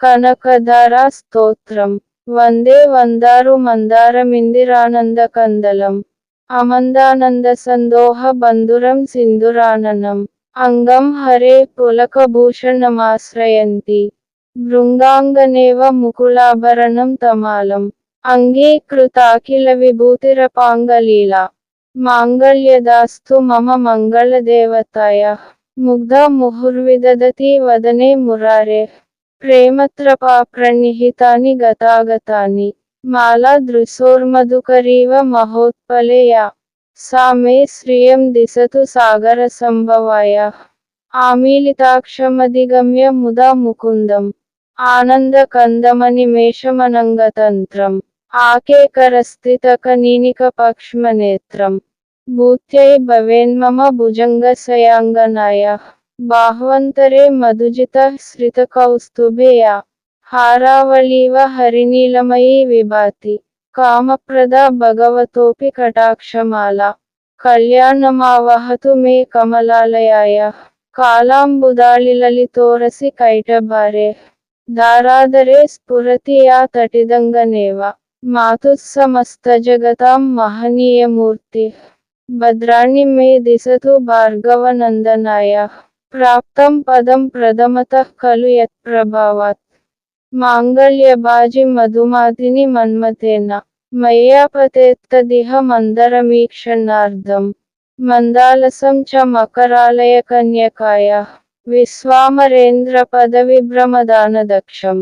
కనకధారా స్తోత్రం వందే వందారు మందారమిందిరానంద కందలం అమందానంద సందోహ బంధురం సింధురాననం. అంగం హరే పులకభూషణమాశ్రయంతి. భృంగాంగనేవ ముకులాభరణం తమాలం. అంగీకృతాఖిల విభూతిరపాంగలీలా మాంగళ్యదాస్తు మమ మంగళదేవతాయ. ముగ్ధ ముహుర్విదదతి వదనే మురారే. ప్రేమత్రపా ప్రణిహితాని గతాగతాని మాలా దృశోర్మధుకరీవ మహోత్పలేయా. సా మే శ్రియం దిశతు సాగర సంభవాయ. ఆమీలితాక్షమధిగమ్య ముదా ముకుందం. ఆనంద కందమనిమేషమనంగతంత్రం ఆకేకరస్థితకనీనిక పక్ష్మనేత్రం భూత్యై భవేన్మమ భుజంగసయాంగనాయ बाहवंतरे मधुजिता श्रितकौस्तुभेया हारावलीव हरिनीलमयी विभाति काम कामप्रदा भगवतोपि कटाक्षमाला कल्याणमावहतु मे कमलालयाय कालाम्बुदालिलितोरसि कैटभारे धाराधरे स्फुति या तटिदङ्गनेव मातुस्समस्तजगतां महनीयमूर्तिः भद्राणि मे दिशतु भार्गवनंदनाय ప్రాప్తం పదం ప్రథమత ఖలు యత్ప్రభావాత్ మాంగళ్యబాజి మధుమాతిని మన్మతేన మయ్యాపతేత్తదిహ మందరమీక్షణార్థం. మందాలసం చ మకరాలయ కన్యకాయ. విశ్వామరేంద్ర పదవిభ్రమదానదక్షం.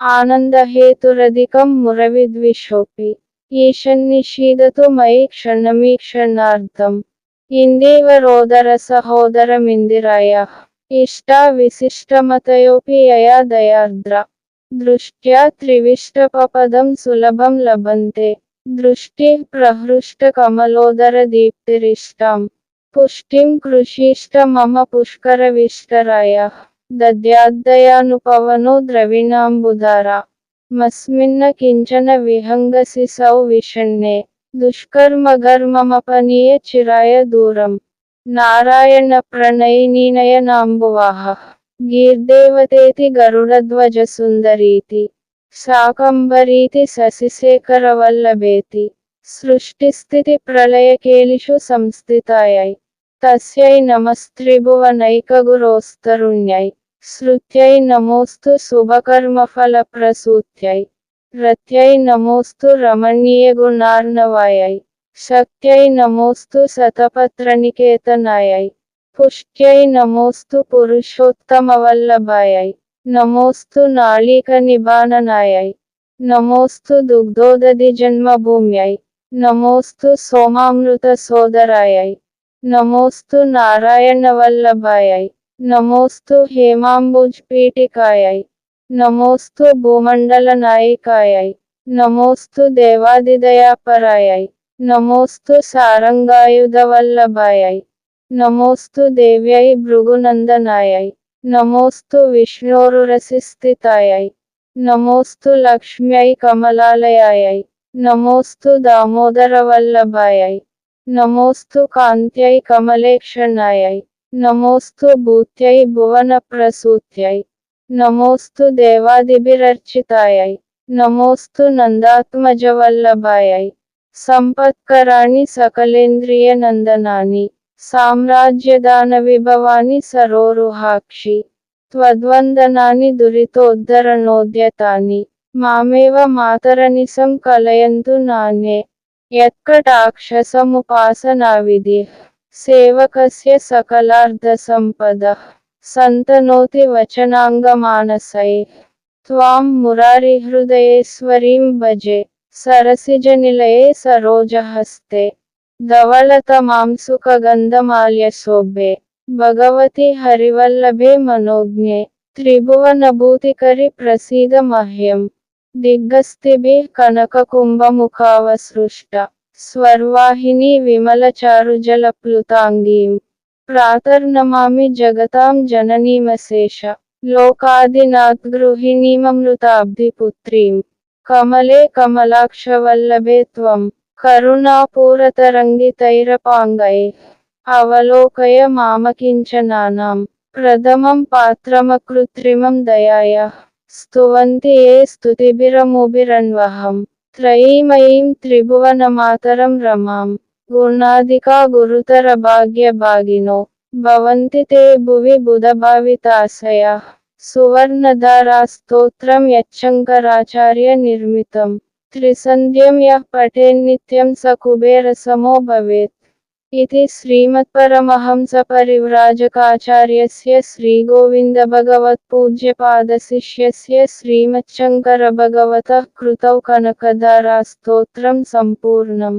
ఆనందహేతురధికం మురవిద్విషోపి. ఈశన్నిషీదతు మయి క్షణమీక్షణార్థం ఇందీవరోదర సహోదరమిందిరాయ ఇష్టా విశిష్టమతయోపి యయా దయార్ద్ర దృష్ట్యా త్రివిష్టపదం సులభం లభంతే. దృష్టి ప్రహృష్ట కమలోదర దీప్తిరిష్టాం. పుష్టిం కృషిష్ట మమ పుష్కరవిష్టరాయ. దద్యాద్దయానుపవనో ద్రవిణాంబుధారా. మస్మిన్న కించన విహంగసి సౌ విషణ్ణే. దుష్కర్మఘర్మమపనీయ చిరాయ దూరం నారాయణ ప్రణయినీనయనాంబువాహ గీర్దేవతేతి గరుడధ్వజ సుందరీతి శాకంబరీతి శశిశేఖరవల్లభేతి సృష్టిస్థితి ప్రళయకేలిషు సంస్థితాయై తస్యై నమస్త్రిభువనైకగురోస్తరుణ్యై శృత్యై నమోస్తు శుభకర్మఫలప్రసూత్యై రత్యై నమోస్తు రమణీయ గుణార్ణవాయై శక్త్యై నమోస్తు శతపత్రనికేతనాయై. పుష్ట్యై నమోస్తు పురుషోత్తమవల్లభాయై. నమోస్తు నాళీక నిబాననాయై నమోస్తు దుగ్ధోదధి జన్మభూమ్యై నమోస్తు సోమామృత సోదరాయై నమోస్తు నారాయణవల్లభాయై. నమోస్తు హేమాంబుజ్ పీఠికాయై నమోస్తు భూమండల నాయికాయై. నమోస్తు దేవాదిదయాపరాయై. నమోస్తు సారంగాయుధవల్లభాయై. నమోస్తు దేవ్యై భృగునందనాయై. నమోస్తు విష్ణోరురసిస్థితాయై. నమోస్తు లక్ష్మ్యై కమలాలయాయై. నమోస్తు దామోదరవల్లభాయై. నమోస్తు కాంత్యై కమలేక్షణాయై. నమోస్తు భూత్యై భువనప్రసూత్యై. नमोस्तु देवादिभिरर्चितायै नमोस्तु नंदात्मजवल्लभाय संपत्कराणी सकलेन्द्रिय नन्दात्मजवल्लभायै साम्राज्य दान साम्राज्यदानविभवानि सरोरुहाक्षि, त्वद्वन्दनानि दुरितोद्धरणोद्यतानि, मामेव मातरनिसं कलयन्तु नान्ये, यत्कटाक्षसमुपासनाविधिः, सेवकस्य सकलार्धसम्पदः। ಸಂತನೋತಿ ವಚನಾಂಗಮಾನಸೈ. ತ್ವಾಂ ಮುರಾರಿ ಹೃದಯೇ ಸ್ವರೀಂ ಭಜೆ. ಸರಸಿಜನಿಲಯೇ ಸರೋಜಹಸ್ತೆ ಧವಳತ ಮಾಂಸುಕ ಗಂಧಮಾಲ್ಯ ಸೋಬೆ ಭಗವತಿ ಹರಿವಲ್ಲಭೆ ಮನೋಜ್ಞೆ. ತ್ರಿಭುವನಭೂತಿಕರಿ ಪ್ರಸೀದ ಮಹ್ಯಂ. ದಿಗ್ಗಸ್ತಿಭಿ ಕನಕಕುಂಭಮುಖಾವಸೃಷ್ಟ ಸ್ವರ್ವಾಹಿನಿ ವಿಮಲ ಚಾರುಜಲ ಪ್ಲುತಾಂಗೀಂ. ప్రాతర్నమామి జగతాం జననీమశేష. లోకాదినాద్గృహిణీమమృతాబ్ధిపుత్రీం. కమలే కమలాక్షవల్లభే త్వం. కరుణాపూరతరంగితైరపాంగై. అవలోకయ మామకించనానాం. ప్రథమం పాత్రమకృత్రిమం దయాయ. స్తువంతి ఏ స్తుతిభిరముభిరన్వహం. త్రయీమయీం త్రిభువనమాతరం రమాం. गुणादिका गुरुतर भाग्य भागिनो भवन्ति ते भुवि बुधभाविताशयः सुवर्णधारास्तोत्रं यच्छङ्कराचार्यनिर्मितं। त्रिसन्ध्यं यः पठेन्नित्यं स कुबेरसमो भवेत्। इति श्रीमत्परमहंसपरिव्राजकाचार्यस्य श्रीगोविन्दभगवत्पूज्यपादशिष्यस्य श्रीमच्छङ्करभगवतः कृतौ कनकधारास्तोत्रं संपूर्णम्